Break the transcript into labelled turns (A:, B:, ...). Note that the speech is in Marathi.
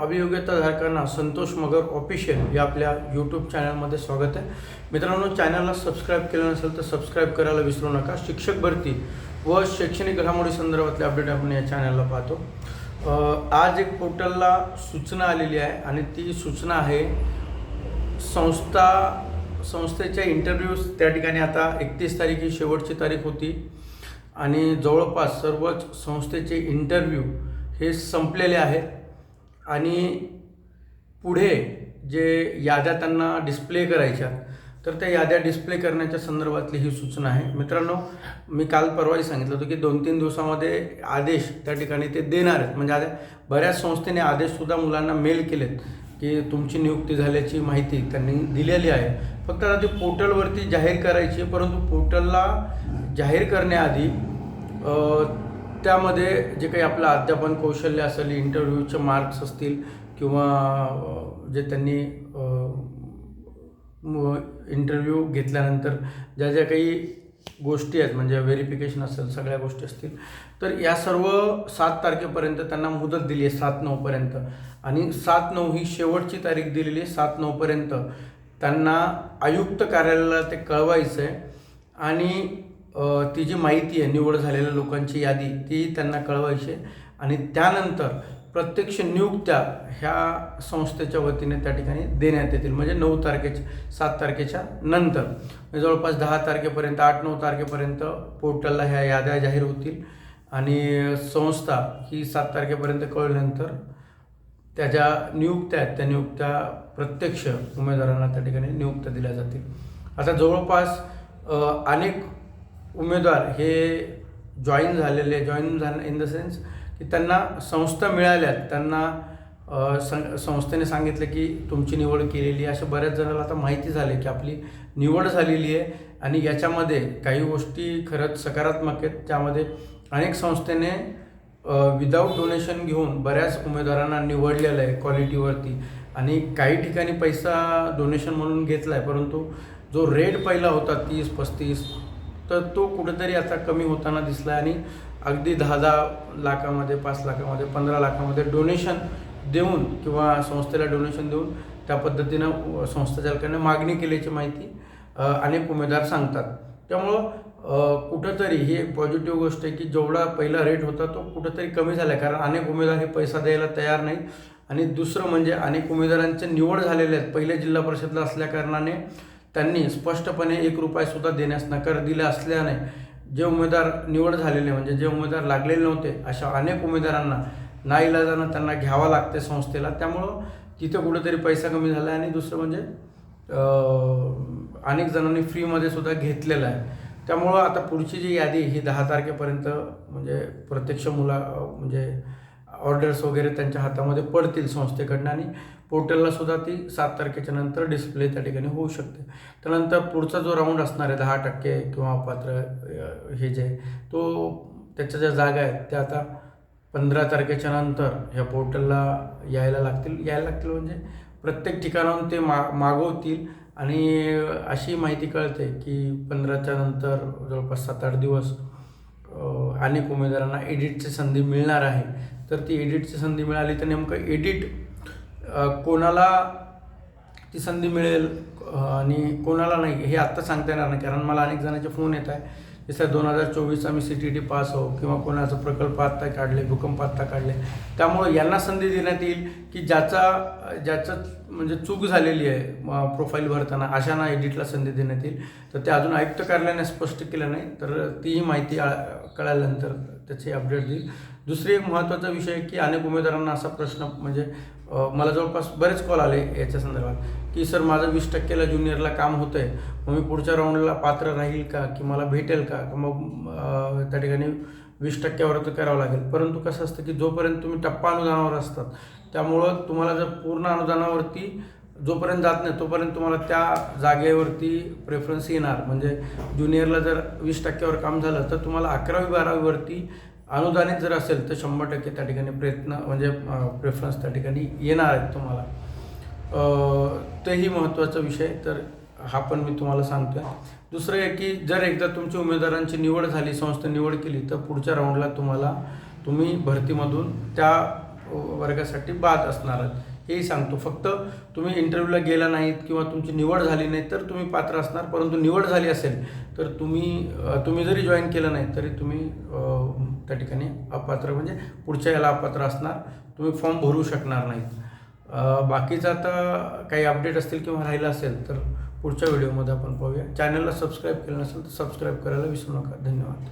A: अभियोग्यताधारकांना संतोष मगर ऑफिशियल या आपल्या यूट्यूब चॅनलमध्ये स्वागत आहे. मित्रांनो चॅनलला सबस्क्राईब केलं नसेल तर सबस्क्राईब करायला विसरू नका. शिक्षक भरती व शैक्षणिक घडामोडी संदर्भातले अपडेट आपण या चॅनलला पाहतो. आज एक पोर्टलला सूचना आलेली आहे आणि ती सूचना आहे संस्था संस्थेच्या इंटरव्ह्यूज त्या ठिकाणी आता एकतीस तारीख ही शेवटची तारीख होती आणि जवळपास सर्वच संस्थेचे इंटरव्ह्यू हे संपलेले आहेत. आणि पुढे जे याद्या त्यांना डिस्प्ले करायच्या तर त्या याद्या डिस्प्ले करण्याच्या संदर्भातली ही सूचना आहे. मित्रांनो मी काल परवाही सांगितलं होतं की दोन तीन दिवसामध्ये आदेश त्या ठिकाणी ते देणार आहेत. म्हणजे आता बऱ्याच संस्थेने आदेशसुद्धा मुलांना मेल केलेत की तुमची नियुक्ती झाल्याची माहिती त्यांनी दिलेली आहे. फक्त आता ती पोर्टलवरती जाहीर करायची आहे, परंतु पोर्टलला जाहीर करण्याआधी त्यामध्ये जे काही आपलं अध्यापन कौशल्य असेल इंटरव्ह्यूचे मार्क्स असतील किंवा जे त्यांनी इंटरव्ह्यू घेतल्यानंतर ज्या ज्या काही गोष्टी आहेत म्हणजे व्हेरिफिकेशन असेल सगळ्या गोष्टी असतील तर या सर्व सात तारखेपर्यंत त्यांना मुदत दिली आहे सात नऊपर्यंत आणि सात नऊ ही शेवटची तारीख दिलेली आहे सात नऊपर्यंत त्यांना आयुक्त कार्यालयाला ते कळवायचं आहे आणि ती जी माहिती आहे निवड झालेल्या लोकांची यादी ती त्यांना कळवायची आणि त्यानंतर प्रत्यक्ष नियुक्त्या ह्या संस्थेच्या वतीने त्या ठिकाणी देण्यात येतील. म्हणजे नऊ तारखेच्या सात तारखेच्या नंतर. म्हणजे जवळपास दहा तारखेपर्यंत आठ नऊ तारखेपर्यंत पोर्टलला ह्या याद्या जाहीर होतील. आणि संस्था ही सात तारखेपर्यंत कळल्यानंतर त्या ज्या नियुक्त्या आहेत. त्या नियुक्त्या प्रत्यक्ष उमेदवारांना त्या ठिकाणी नियुक्त्या दिल्या जातील. आता जवळपास अनेक उमेदवार हे जॉईन झालेले जॉईन झाले इन द सेन्स की त्यांना संस्था मिळाल्यात. त्यांना सं संस्थेने सांगितलं की तुमची निवड केलेली आहे. अशा बऱ्याच जणांना आता माहिती झाले की आपली निवड झालेली आहे आणि याच्यामध्ये काही गोष्टी खरंच सकारात्मक आहेत. त्यामध्ये अनेक संस्थेने विदाऊट डोनेशन घेऊन बऱ्याच उमेदवारांना निवडलेलं आहे क्वालिटीवरती आणि काही ठिकाणी पैसा डोनेशन म्हणून घेतला आहे परंतु जो रेट पहिला होता तीस पस्तीस तर तो कुठेतरी आता कमी होताना दिसला आणि अगदी दहा दहा लाखामध्ये पाच लाखामध्ये पंधरा लाखामध्ये डोनेशन देऊन किंवा संस्थेला डोनेशन देऊन त्या पद्धतीनं संस्थाचालकांना मागणी केल्याची माहिती अनेक उमेदवार सांगतात. त्यामुळं कुठंतरी ही एक पॉझिटिव्ह गोष्ट आहे की जेवढा पहिला रेट होता तो कुठंतरी कमी झाला आहे कारण अनेक उमेदवार हे पैसा द्यायला तयार नाही आणि दुसरं म्हणजे अनेक उमेदवारांचे निवड झालेले आहेत. पहिल्या जिल्हा परिषदला असल्या कारणाने त्यांनी स्पष्टपणे एक रुपयासुद्धा देण्यास नकार दिला असल्याने जे उमेदवार निवड झालेले म्हणजे जे उमेदवार लागलेले नव्हते अशा अनेक उमेदवारांना नाईलाजानं त्यांना घ्यावा लागते संस्थेला. त्यामुळं तिथं कुठेतरी पैसा कमी झाला आहे आणि दुसरं म्हणजे अनेक जणांनी फ्रीमध्ये सुद्धा घेतलेलं आहे. त्यामुळं आता पुढची जी यादी ही दहा तारखेपर्यंत म्हणजे प्रत्यक्ष मुला म्हणजे ऑर्डर्स वगैरे त्यांच्या हातामध्ये पडतील संस्थेकडनं आणि पोर्टलला सुद्धा ती सात तारखेच्या नंतर डिस्प्ले त्या ठिकाणी होऊ शकते. त्यानंतर पुढचा जो राऊंड असणार आहे दहा टक्के किंवा पात्र हे जे आहे, तो त्याच्या ज्या जागा आहेत त्या आता पंधरा तारखेच्या नंतर ह्या पोर्टलला यायला लागतील. यायला लागतील म्हणजे प्रत्येक ठिकाणाहून ते मा मागवतील आणि अशी माहिती कळते की पंधराच्या नंतर जवळपास सात आठ दिवस अनेक उमेदवारांना एडिटची संधी मिळणार आहे. तर ती एडिटची संधी मिळाली तर नेमकं एडिट कोणाला ती संधी मिळेल आणि कोणाला नाही हे आत्ता सांगता येणार नाही. कारण मला अनेक जणांचे फोन येत आहे जसं दोन हजार चोवीस आम्ही सी टी टी पास हो किंवा कोणाचा प्रकल्प आत्ता काढले भूकंप आत्ता काढले. त्यामुळं यांना संधी देण्यात येईल की ज्याचा ज्याचं म्हणजे चूक झालेली आहे प्रोफाईल भरताना. अशांना एडिटला संधी देण्यात येईल. तर ते अजून आयुक्त कार्यालयाने स्पष्ट केलं नाही तर तीही माहिती कळाल्यानंतर त्याची अपडेट देईल. दुसरी एक महत्त्वाचा विषय आहे की अनेक उमेदवारांना असा प्रश्न म्हणजे मला जवळपास बरेच कॉल आले याच्या संदर्भात की सर माझं वीस टक्केला ज्युनियरला काम होतं आहे मग मी पुढच्या राऊंडला पात्र राहील का? की मला भेटेल का? मग त्या ठिकाणी वीस टक्क्यावर तर करावं लागेल. परंतु कसं असतं की जोपर्यंत तुम्ही टप्पा अनुदानावर असतात त्यामुळं तुम्हाला जर पूर्ण अनुदानावरती जोपर्यंत जात नाही तोपर्यंत तुम्हाला त्या जागेवरती प्रेफरन्स येणार. म्हणजे ज्युनियरला जर वीस टक्क्यावर काम झालं तर तुम्हाला अकरावी बारावीवरती अनुदानित जर असेल तर शंभर टक्के त्या ठिकाणी प्रयत्न म्हणजे प्रेफरन्स त्या ठिकाणी येणार आहेत तुम्हाला. तेही महत्त्वाचा विषय तर हा पण मी तुम्हाला सांगतोय. दुसरं आहे की जर एकदा तुमची उमेदवारांची निवड झाली संस्था निवड केली तर पुढच्या राऊंडला तुम्हाला तुम्ही भरतीमधून त्या वर्गासाठी बाद असणार आहात. हेही सांगतो. फक्त तुम्ही इंटरव्ह्यूला गेला नाहीत किंवा तुमची निवड झाली नाही तर तुम्ही पात्र असणार. परंतु निवड झाली असेल तर तुम्ही तुम्ही जरी जॉईन केलं नाही तरी तुम्ही त्या ठिकाणी अपात्र म्हणजे पुढच्या याला अपात्र असणार. तुम्ही फॉर्म भरू शकणार नाहीत. बाकीचं आता काही अपडेट असतील किंवा राहिलं असेल तर पुढच्या व्हिडिओमध्ये आपण पाहूया. चॅनलला सबस्क्राईब केलं नसेल तर सबस्क्राईब करायला विसरू नका. धन्यवाद.